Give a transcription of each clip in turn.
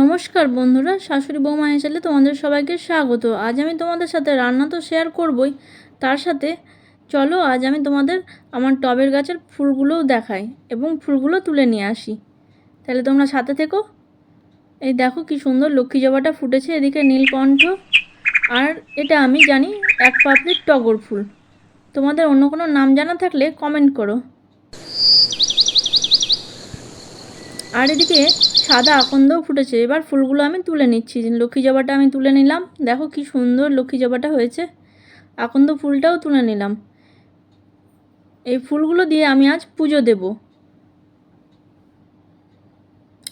নমস্কার বন্ধুরা, শাশুড়ি বৌমা হিসেবে তোমাদের সবাইকে স্বাগত। আজ আমি তোমাদের সাথে রান্না তো শেয়ার করবই, তার সাথে চলো আজ আমি তোমাদের আমার টবের গাছের ফুলগুলোও দেখাই এবং ফুলগুলো তুলে নিয়ে আসি। তাহলে তোমরা সাথে থেকো। এই দেখো কি সুন্দর লক্ষ্মী জবাটা ফুটেছে, এদিকে নীলকণ্ঠ আর এটা আমি জানি এক পাপড়ির টগর ফুল। তোমাদের অন্য কোনো নাম জানা থাকলে কমেন্ট করো। আর এদিকে সাদা আকন্দও ফুটেছে। এবার ফুলগুলো আমি তুলে নিচ্ছি। লক্ষ্মী জবাটা আমি তুলে নিলাম। দেখো কি সুন্দর লক্ষ্মী জবাটা হয়েছে। আকন্দ ফুলটাও তুলে নিলাম। এই ফুলগুলো দিয়ে আমি আজ পুজো দেব।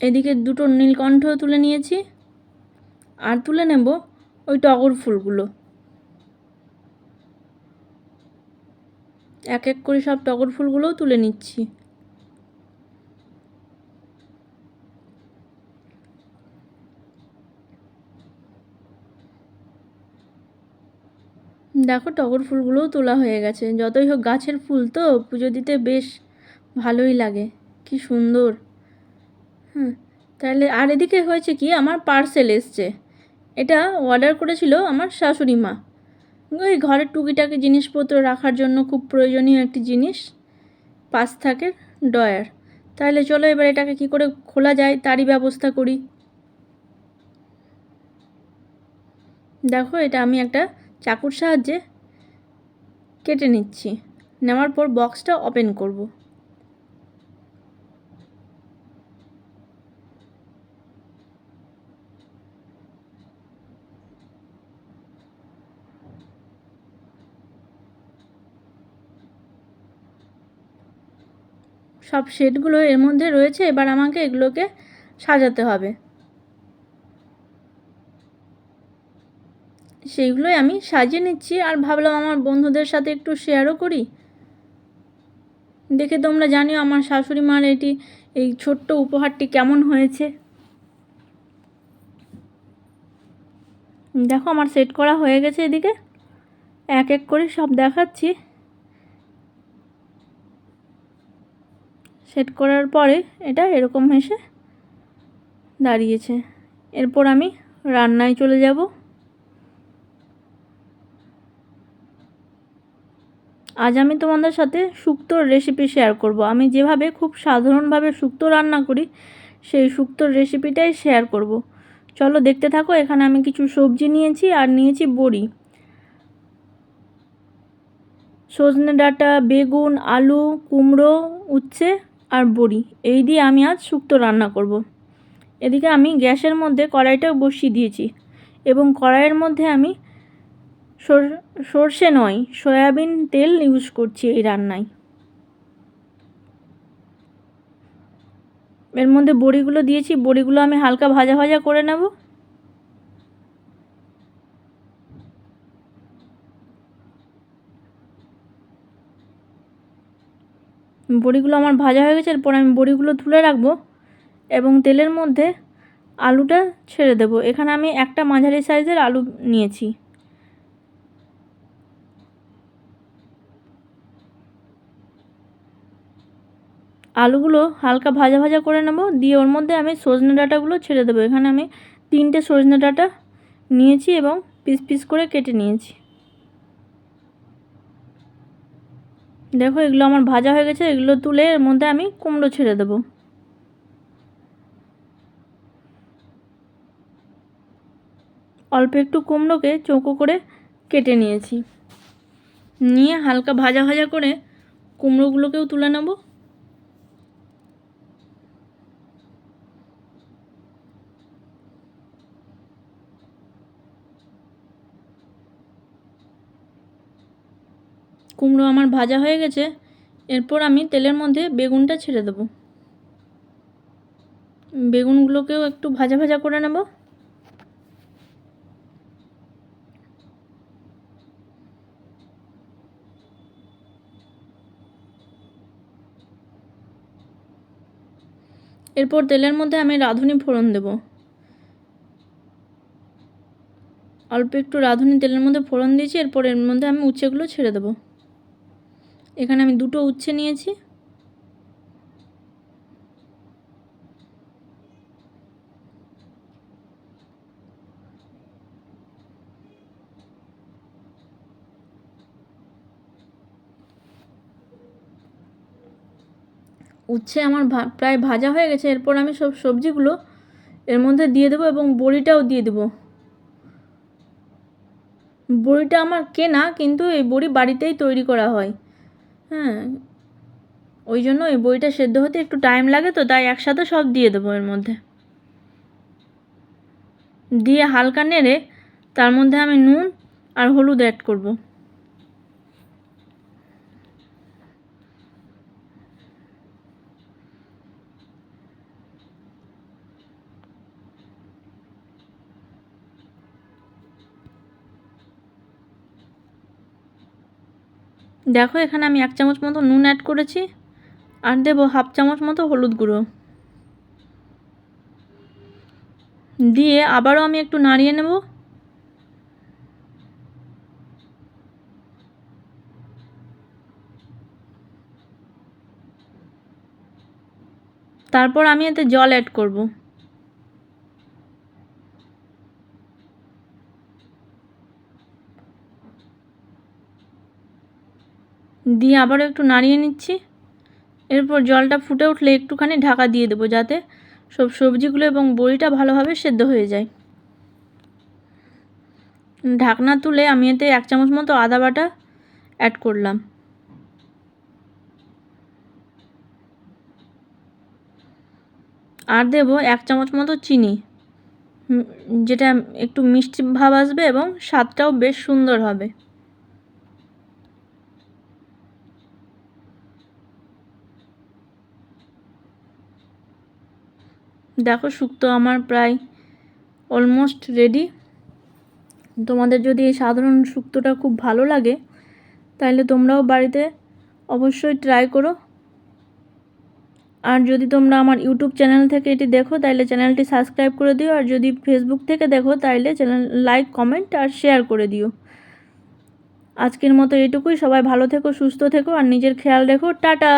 এদিকে দুটো নীলকণ্ঠ তুলে নিয়েছি। আর তুলে নেব ওই টগর ফুলগুলো। এক এক করে সব টগর ফুলগুলোও তুলে নিচ্ছি। দেখো টগর ফুলগুলোও তোলা হয়ে গেছে। যতই হোক গাছের ফুল তো, পুজো দিতে বেশ ভালোই লাগে। কি সুন্দর। হ্যাঁ তাহলে আর এদিকে হয়েছে কি? আমার পার্সেল এসছে। এটা অর্ডার করেছিল আমার শাশুড়ি মা। ওই ঘরের টুকিটাকি জিনিসপত্র রাখার জন্য খুব প্রয়োজনীয় একটি জিনিস পাঁচ থাকে ডয়ার তাহলে চলো এবার এটাকে কি করে খোলা যায় তারই ব্যবস্থা করি। দেখো এটা আমি একটা চাকুর সাহায্যে কেটে নিচ্ছি। নেওয়ার পর বক্সটা ওপেন করব। সব শেডগুলো এর মধ্যে রয়েছে, এবার আমাকে এগুলোকে সাজাতে হবে। সেইগুলোই আমি সাজিয়ে নিচ্ছি আর ভাবলাম আমার বন্ধুদের সাথে একটু শেয়ারও করি। দেখে তোমরা জানিও আমার শাশুড়ি মার এটি, এই ছোট্ট উপহারটি কেমন হয়েছে। দেখো আমার সেট করা হয়ে গেছে এদিকে। এক এক করে সব দেখাচ্ছি। সেট করার পরে এটা এরকম এসে দাঁড়িয়েছে। এরপর আমি রান্নায় চলে যাব। আজ আমি তোমাদের সাথে শুক্তোর রেসিপি শেয়ার করব। আমি যেভাবে খুব সাধারণভাবে শুক্তো রান্না করি, সেই শুক্তোর রেসিপিটাই শেয়ার করব। চলো দেখতে থাকো, এখানে আমি কিছু সবজি নিয়েছি আর নিয়েছি বড়ি। সজনে ডাঁটা, বেগুন, আলু, কুমড়ো, উচ্ছে আর বড়ি। এই দিয়ে আমি আজ শুক্তো রান্না করব। এদিকে আমি গ্যাসের মধ্যে কড়াইটা বসিয়ে দিয়েছি এবং কড়াইয়ের মধ্যে আমি সর্ষে নয়, সয়াবিন তেল ইউজ করছি এই রান্নায়। এর মধ্যে বড়িগুলো দিয়েছি, বড়িগুলো আমি হালকা ভাজা ভাজা করে নেব। বড়িগুলো আমার ভাজা হয়ে গেছে, এরপর আমি বড়িগুলো তুলে রাখব এবং তেলের মধ্যে আলুটা ছেড়ে দেব। এখানে আমি একটা মাঝারি সাইজের আলু নিয়েছি। আলুগুলো হালকা ভাজা ভাজা করে নেব। দিয়ে ওর মধ্যে আমি সজনে ডাঁটাগুলো ছেড়ে দেবো। এখানে আমি তিনটে সজনে ডাঁটা নিয়েছি এবং পিস পিস করে কেটে নিয়েছি। দেখো, এগুলো আমার ভাজা হয়ে গেছে। এগুলো তুলে এর মধ্যে আমি কুমড়ো ছেড়ে দেবো। অল্প একটু কুমড়োকে চৌকো করে কেটে নিয়েছি। নিয়ে হালকা ভাজা ভাজা করে কুমড়োগুলোকেও তুলে নেব। কুমড়ো আমার ভাজা হয়ে গেছে, এরপর আমি তেলের মধ্যে বেগুনটা ছেড়ে দেবো। বেগুনগুলোকেও একটু ভাজা ভাজা করে নেব। এরপর তেলের মধ্যে আমি রাঁধুনি ফোড়ন দেব। অল্প একটু রাঁধুনি তেলের মধ্যে ফোড়ন দিয়েছি, এরপর এর মধ্যে আমি উচ্ছেগুলো ছেড়ে দেবো। এখানে আমি দুটো উচ্ছে নিয়েছি। উচ্ছে আমার প্রায় ভাজা হয়ে গেছে, এরপর আমি সব সবজিগুলো এর মধ্যে দিয়ে দেবো এবং বড়িটাও দিয়ে দেবো। বড়িটা আমার কেনা, কিন্তু এই বড়ি বাড়িতেই তৈরি করা হয়। হ্যাঁ ওই জন্য ওই বইটা সেদ্ধ হতে একটু টাইম লাগে তো, তাই একসাথে সব দিয়ে দেবো এর মধ্যে। দিয়ে হালকা নেড়ে, তার মধ্যে আমি নুন আর হলুদ অ্যাড করব। দেখো, এখানে আমি এক চামচ মতো নুন অ্যাড করেছি আর দেবো হাফ চামচ মতো হলুদ গুঁড়ো। দিয়ে আবারও আমি একটু নাড়িয়ে নেব। তারপর আমি এতে জল অ্যাড করব। দিয়ে আবারও একটু নাড়িয়ে নিচ্ছি। এরপর জলটা ফুটে উঠলে একটুখানি ঢাকা দিয়ে দেবো যাতে সব সবজিগুলো এবং বড়িটা ভালোভাবে সেদ্ধ হয়ে যায়। ঢাকনা তুলে আমি এতে এক চামচ মতো আদা বাটা অ্যাড করলাম। আর দেবো এক চামচ মতো চিনি। যেটা একটু মিষ্টি ভাব আসবে এবং স্বাদটাও বেশ সুন্দর হবে। দেখো শুক্তো আমার প্রায় অলমোস্ট রেডি তোমাদের যদি এই সাধারণ শুক্তোটা খুব ভালো লাগে, তাহলে তোমরাও বাড়িতে অবশ্যই ট্রাই করো। আর যদি তোমরা আমার ইউটিউব চ্যানেল থেকে এটি দেখো, তাহলে চ্যানেলটি সাবস্ক্রাইব করে দিও। আর যদি ফেসবুক থেকে দেখো, তাহলে চ্যানেল লাইক কমেন্ট আর শেয়ার করে দিও। আজকের মতো এটুকুই। সবাই ভালো থেকো, সুস্থ থেকো, আর নিজের খেয়াল রেখো। টাটা!